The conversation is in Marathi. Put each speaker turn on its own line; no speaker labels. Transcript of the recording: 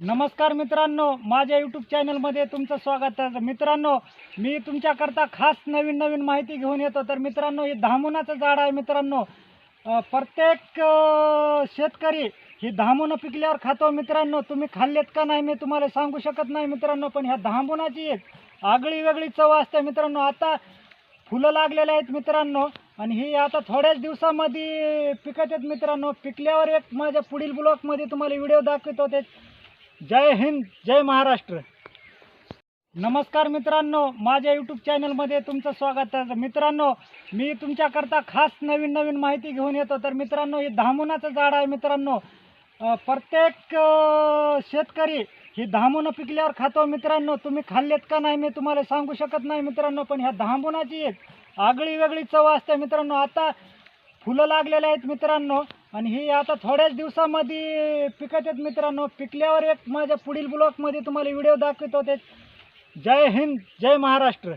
नमस्कार मित्रांनो माझ्या यूट्यूब चॅनलमध्ये तुमचं स्वागत आहे. मित्रांनो मी तुमच्याकरता खास नवीन नवीन माहिती घेऊन येतो. तर मित्रांनो हे धामुनाचं झाड आहे मित्रांनो. प्रत्येक शेतकरी ही धामुनं पिकल्यावर खातो मित्रांनो. तुम्ही खाल्लेत का नाही मी तुम्हाला सांगू शकत नाही मित्रांनो पण ह्या धामुनाची एक आगळी वेगळी चव असते मित्रांनो. आता फुलं लागलेले आहेत मित्रांनो आणि ही आता थोड्याच दिवसामध्ये पिकत आहेत मित्रांनो. पिकल्यावर एक माझ्या पुढील ब्लॉकमध्ये तुम्हाला व्हिडिओ दाखवतो. ते जय हिंद जय महाराष्ट्र. नमस्कार मित्रांनो माझ्या यूट्यूब चॅनलमध्ये तुमचं स्वागत आहे. मित्रांनो मी तुमच्याकरता खास नवीन नवीन माहिती घेऊन येतो. तर मित्रांनो हे धामुनाचं झाड आहे मित्रांनो. प्रत्येक शेतकरी ही धामुनं पिकल्यावर खातो मित्रांनो. तुम्ही खाल्लेत का नाही मी तुम्हाला सांगू शकत नाही मित्रांनो पण ह्या धामुनाची एक आगळी वेगळी चव असते मित्रांनो. आता फुलं लागलेले आहेत मित्रांनो. आणि ही आता थोड्याच दिवसामध्ये पिकत आहेत मित्रांनो. पिकल्यावर एक माझ्या पुढील ब्लॉकमध्ये तुम्हाला व्हिडिओ दाखवतो ते. जय हिंद जय महाराष्ट्र.